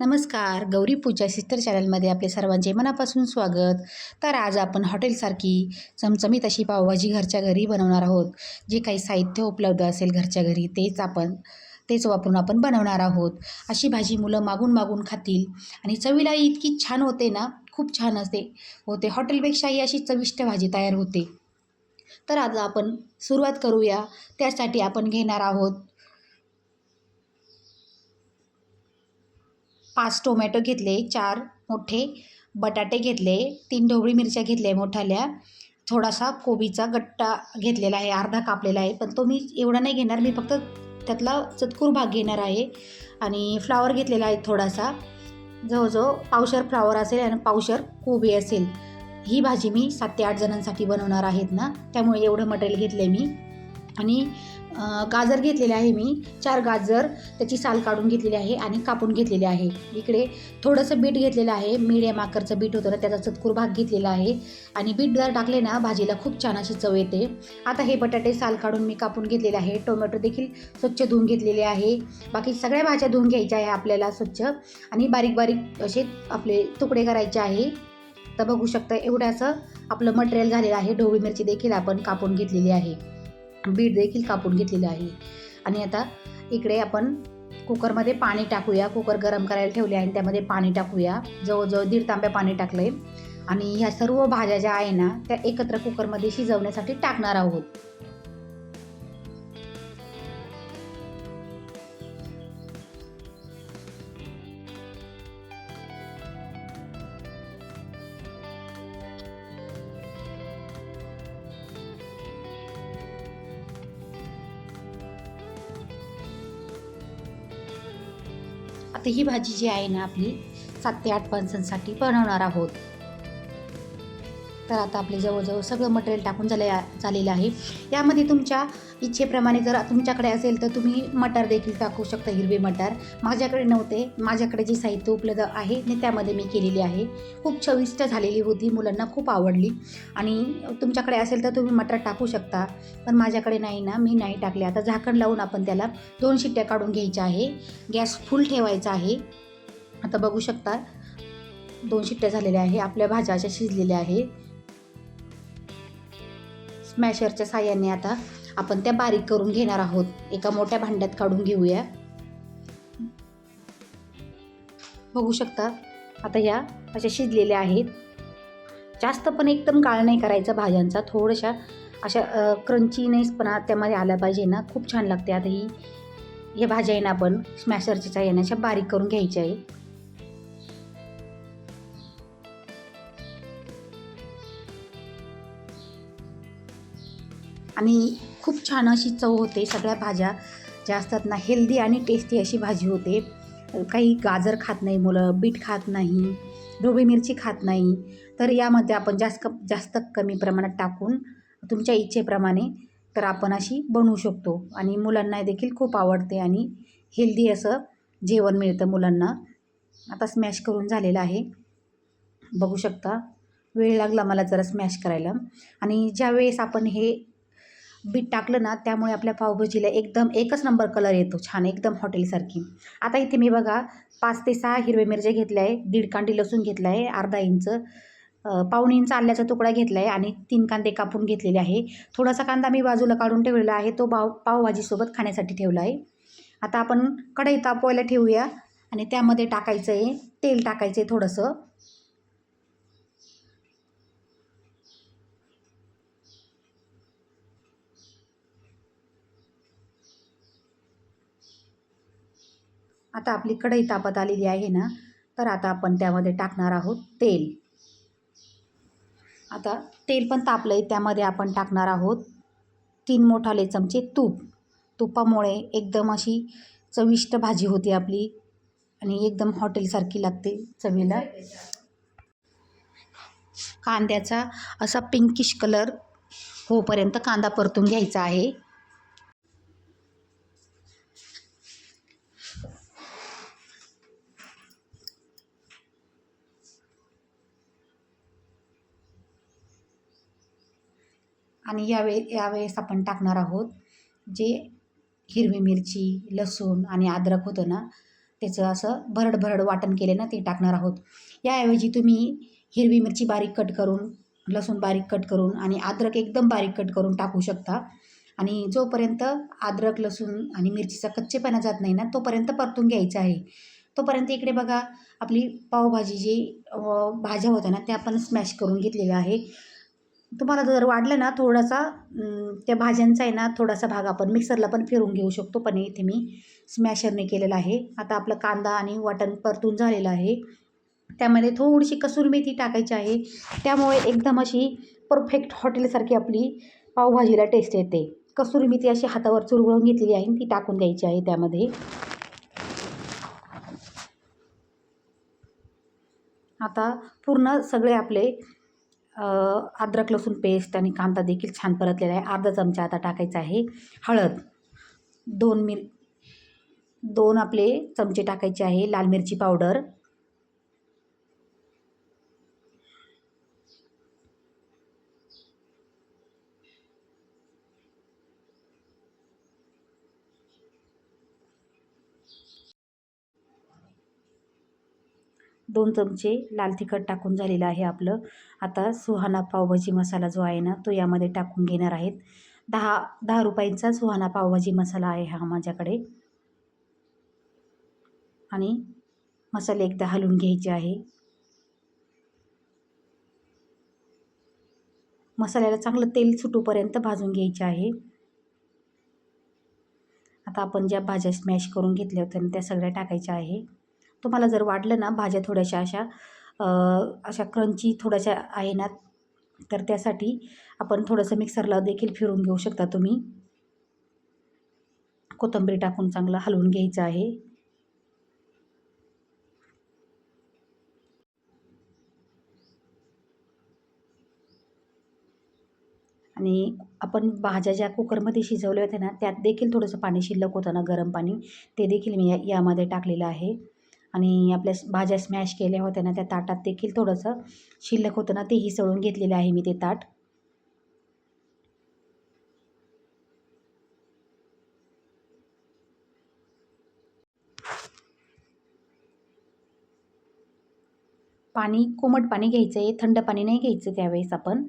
नमस्कार गौरी पूजा सिस्टर चॅनलमध्ये आपले सर्वांचे मनापासून स्वागत. तर आज आपण हॉटेलसारखी चमचमीत अशी पावभाजी घरच्या घरी बनवणार आहोत. जे काही साहित्य उपलब्ध असेल घरच्या घरी तेच आपण तेच वापरून आपण बनवणार आहोत. अशी भाजी मुलं मागून मागून खातील. आणि चवीला इतकी छान होते ना खूप छान असते. होते. हॉटेलपेक्षाही अशी चविष्ट भाजी तयार होते. तर आज आपण सुरुवात करूया. त्यासाठी आपण घेणार आहोत पाच टोमॅटो घेतले चार मोठे बटाटे घेतले तीन ढोबळी मिरच्या घेतल्या मोठाल्या. थोडासा कोबीचा गट्टा घेतलेला आहे अर्धा कापलेला आहे पण तो मी एवढा नाही घेणार मी फक्त त्यातला चतकूर भाग घेणार आहे. आणि फ्लावर घेतलेला आहे थोडासा. जवळजवळ पावशर फ्लावर असेल आणि पावशर कोबी असेल. ही भाजी मी सात ते आठ जणांसाठी बनवणार आहेत ना त्यामुळे एवढं मटेरियल घेतलं आहे मी. आणि गाजर घेतलेले आहे मी. चार गाजर त्याची साल काढून घेतलेली आहे आणि कापून घेतलेली आहे. इकडे थोडंसं बीट घेतलेलं आहे. मीडियम आकारचं बीट होतं ना त्याचा चतकूर भाग घेतलेला आहे. आणि बीट जर टाकले ना भाजीला खूप छान अशी चव येते. आता हे बटाटे साल काढून मी कापून घेतलेले आहे. टोमॅटो देखील स्वच्छ धुवून घेतलेले आहे. बाकी सगळ्या भाज्या धुवून घ्यायच्या आहे आपल्याला स्वच्छ. आणि बारीक बारीक असे आपले तुकडे करायचे आहे. तर बघू शकता एवढं असं आपलं मटेरियल झालेलं आहे. ढोबळी मिरची देखील आपण कापून घेतलेली आहे. बीट देखील कापून घेतलेलं आहे. आणि आता इकडे आपण कुकरमध्ये पाणी टाकूया. कुकर गरम करायला ठेवले आहे आणि त्यामध्ये पाणी टाकूया. जवळजवळ दीड तांब्या पाणी टाकलं आहे आणि ह्या सर्व भाज्या ज्या आहे ना त्या एकत्र कुकरमध्ये शिजवण्यासाठी टाकणार आहोत. आता ही भाजी जी आहे ना आपली सात ते आठ माणसांसाठी बनवणार आहोत. तर आता आपले जवळजवळ सगळं मटेरियल टाकून झाले झालेलं आहे. यामध्ये तुमच्या इच्छेप्रमाणे जर तुमच्याकडे असेल तर तुम्ही मटार देखील टाकू शकता हिरवे मटार. माझ्याकडे नव्हते. माझ्याकडे जे साहित्य उपलब्ध आहे ते त्यामध्ये मी केलेली आहे. खूप चविष्ट झालेली होती मुलांना खूप आवडली. आणि तुमच्याकडे असेल तर तुम्ही मटार टाकू शकता. पण माझ्याकडे नाही ना मी नाही टाकले. आता झाकण लावून आपण त्याला दोन शिट्ट्या काढून घ्यायच्या आहे. गॅस फुल ठेवायचा आहे. आता बघू शकता दोन शिट्ट्या झालेल्या आहे. आपल्या भाज्या अशा शिजलेल्या आहे. स्मॅशरच्या साह्याने आता आपण त्या बारीक करून घेणार आहोत. एका मोठ्या भांड्यात काढून घेऊया. बघू शकता आता ह्या अशा शिजलेल्या आहेत. जास्त पण एकदम काळ नाही करायचा भाज्यांचा थोड्याशा अशा क्रंचीनेसपणा त्यामध्ये आला पाहिजे ना. खूप छान लागते. आता ही हे भाज्या आहे ना आपण स्मॅशरच्या साह्याने अशा बारीक करून घ्यायच्या आहे. आणि खूप छान अशी चव होते सगळ्या भाज्या ज्या असतात ना हेल्दी आणि टेस्टी अशी भाजी होते. काही गाजर खात नाही मुलं बीट खात नाही ढोबळी मिरची खात नाही. तर यामध्ये आपण जास्त जास्त कमी प्रमाणात टाकून तुमच्या इच्छेप्रमाणे तर आपण अशी बनवू शकतो. आणि मुलांना देखील खूप आवडते आणि हेल्दी असं जेवण मिळतं मुलांना. आता स्मॅश करून झालेलं आहे. बघू शकता वेळ लागला मला जरा स्मॅश करायला. आणि ज्या वेळेस आपण हे बीट टाकलं ना त्यामुळे आपल्या पावभाजीला एकदम एकच नंबर कलर येतो छान एकदम हॉटेलसारखी. आता इथे मी बघा पाच ते सहा हिरवे मिरच्या घेतल्या आहे दीड कांडी लसूण घेतला आहे अर्धा इंच. पाऊण इंच आल्याचा तुकडा घेतला आहे आणि तीन कांदे कापून घेतलेले आहे. थोडासा कांदा मी बाजूला काढून ठेवलेला आहे तो पाव पावभाजीसोबत खाण्यासाठी ठेवला आहे. आता आपण कढई तापवायला ठेवूया आणि त्यामध्ये टाकायचं आहे तेल टाकायचं आहे थोडंसं. आता आपली कढई तापत आलेली आहे ना तर आता आपण त्यामध्ये टाकणार आहोत तेल. आता तेल पण तापलं आहे त्यामध्ये आपण टाकणार आहोत तीन मोठाले चमचे तूप. तुपामुळे एकदम अशी चविष्ट भाजी होती आपली आणि एकदम हॉटेलसारखी लागते चवीला. कांद्याचा असा पिंकिश कलर होपर्यंत कांदा परतून घ्यायचा आहे. आणि यावे यावेळेस आपण टाकणार आहोत जे हिरवी मिरची लसूण आणि अद्रक होतं ना त्याचं असं भरड भरड वाटण केले ना ते टाकणार आहोत. याऐवजी तुम्ही हिरवी मिरची बारीक कट करून लसूण बारीक कट करून आणि अद्रक एकदम बारीक कट करून टाकू शकता. आणि जोपर्यंत अद्रक लसूण आणि मिरचीचा कच्चेपणा जात नाही ना तोपर्यंत परतून घ्यायचं आहे. तोपर्यंत इकडे बघा आपली पावभाजी जी भाज्या होत्या ना त्या पण स्मॅश करून घेतलेल्या आहे. तुम्हाला जर वाटलं ना थोडासा त्या भाज्यांचा आहे ना थोडासा भाग आपण मिक्सरला पण फिरून घेऊ शकतो. पण इथे मी स्मॅशरने केलेला आहे. आता आपलं कांदा आणि वाटण परतून झालेलं आहे. त्यामध्ये थोडीशी कसूर मेथी टाकायची आहे. त्यामुळे एकदम अशी परफेक्ट हॉटेलसारखी आपली पावभाजीला टेस्ट येते. कसुरी मेथी अशी हातावर चुरगळून घेतलेली आहे ती टाकून द्यायची आहे त्यामध्ये. आता पूर्ण सगळे आपले अद्रक लसूण पेस्ट आणि कांदा देखील छान परतलेला आहे. अर्धा चमचा आता टाकायचा आहे. हळद दोन मिर दोन आपले चमचे टाकायचे आहे. लाल मिरची पावडर दोन चमचे लाल तिखट टाकून झालेलं आहे आपलं. आता सुहाना पावभाजी मसाला जो आहे ना तो यामध्ये टाकून घेणार आहेत. दहा दहा रुपयांचा सुहाना पावभाजी मसाला आहे हा माझ्याकडे. आणि मसाले एकदा हलवून घ्यायचे आहे. मसाल्याला चांगलं तेल सुटूपर्यंत भाजून घ्यायचे आहे. आता आपण ज्या भाज्या स्मॅश करून घेतल्या होत्या त्या सगळ्या टाकायच्या आहे. तुम्हाला जर वाटलं ना भाज्या थोड्याशा अशा अशा क्रंची थोड्याशा आहे ना तर त्यासाठी आपण थोडंसं मिक्सरला देखील फिरून घेऊ शकता तुम्ही. कोथिंबीर टाकून चांगलं हलवून घ्यायचं आहे. आणि आपण भाज्या ज्या कुकरमध्ये शिजवल्या होत्या ना त्यात देखील थोडंसं पाणी शिल्लक होतं ना गरम पाणी ते देखील मी या यामध्ये टाकलेलं आहे. आणि आपल्या भाज्या स्मॅश केल्या होत्या ना त्या ताटात देखील थोडंसं शिल्लक होतं ना तेही सळून घेतलेलं आहे मी ते ताट. पाणी कोमट पाणी घ्यायचं आहे थंड पाणी नाही घ्यायचं त्यावेळेस आपण.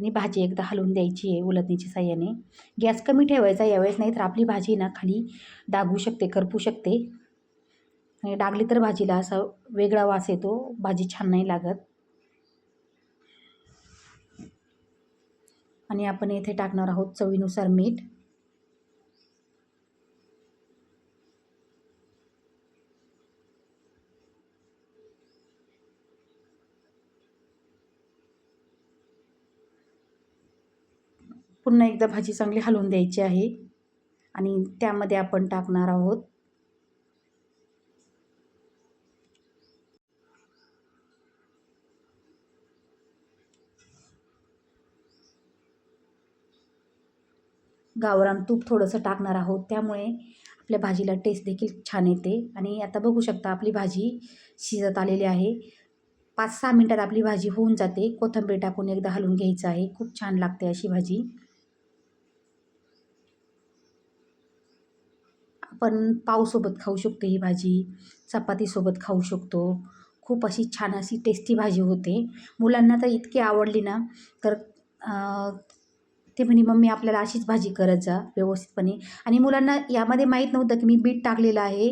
आणि भाजी एकदा हलवून द्यायची आहे उलटणीच्या साह्याने. गॅस कमी ठेवायचा यावेळेस नाही तर आपली भाजी ना खाली डागू शकते करपू शकते. आणि डागली तर भाजीला असा वेगळा वास येतो भाजी छान नाही लागत. आणि आपण इथे टाकणार आहोत चवीनुसार मीठ. पुन्हा एकदा भाजी चांगली हलवून द्यायची आहे. आणि त्यामध्ये आपण टाकणार आहोत. गावरान तूप थोडंसं टाकणार आहोत. त्यामुळे आपल्या भाजीला टेस्ट देखील छान येते. आणि आता बघू शकता आपली भाजी शिजत आलेली आहे. पाच सहा मिनटात आपली भाजी होऊन जाते. कोथिंबीर टाकून एकदा हलवून घ्यायचं आहे. खूप छान लागते अशी भाजी. आपण पावसोबत खाऊ शकतो ही भाजी चपातीसोबत खाऊ शकतो. खूप अशी छान अशी टेस्टी भाजी होते. मुलांना तर इतकी आवडली ना तर ते म्हणे मम्मी आपल्याला अशीच भाजी करत जा व्यवस्थितपणे. आणि मुलांना यामध्ये माहीत नव्हतं की मी बीट टाकलेलं आहे.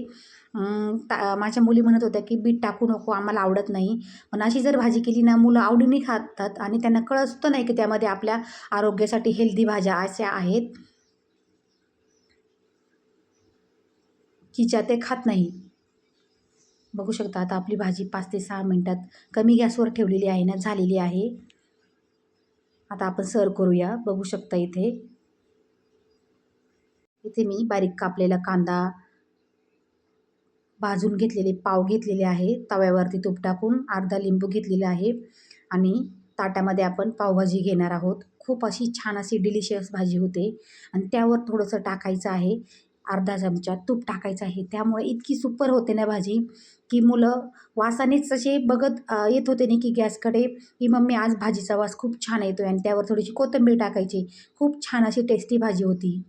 ता माझ्या मुली म्हणत होत्या की बीट टाकू नको आम्हाला आवडत नाही. पण अशी जर भाजी केली ना मुलं आवडीने खातात आणि त्यांना कळत सुद्धा नाही की त्यामध्ये आपल्या आरोग्यासाठी हेल्दी भाज्या अशा आहेत. की ते खात नाही. बघू शकता आता आपली भाजी पाच ते सहा मिनटात कमी गॅसवर ठेवलेली आहे ना झालेली आहे. आता आपण सर्व करूया. बघू शकता इथे. इथे मी बारीक कापलेला कांदा भाजून घेतलेले पाव घेतलेले आहे. तव्यावरती तूप टाकून अर्धा लिंबू घेतलेला आहे. आणि ताटामध्ये आपण पावभाजी घेणार आहोत. खूप अशी छान अशी डिलिशियस भाजी होते. आणि त्यावर थोडंसं टाकायचं आहे. अर्धा चमचा तूप टाकायचं आहे. त्यामुळे इतकी सुपर होते ना भाजी की मुलं वासानेच असे बघत येत होते नाही की गॅसकडे की मम्मी आज भाजीचा वास खूप छान येतो आहे आणि त्यावर थोडीशी कोथिंबीर टाकायची. खूप छान अशी टेस्टी भाजी होती.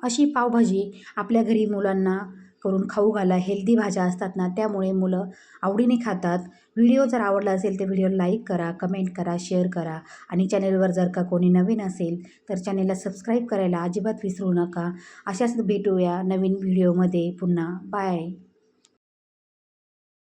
अशी पावभाजी आपल्या घरी मुलांना करून खाऊ घाला हेल्दी भाज्या असतात ना त्यामुळे मुलं आवडीने खातात. व्हिडिओ जर आवडला असेल तर व्हिडिओ लाईक करा कमेंट करा शेअर करा. आणि चॅनेलवर जर का कोणी नवीन असेल तर चॅनेलला सबस्क्राईब करायला अजिबात विसरू नका. अशाच भेटूया नवीन व्हिडिओमध्ये पुन्हा. बाय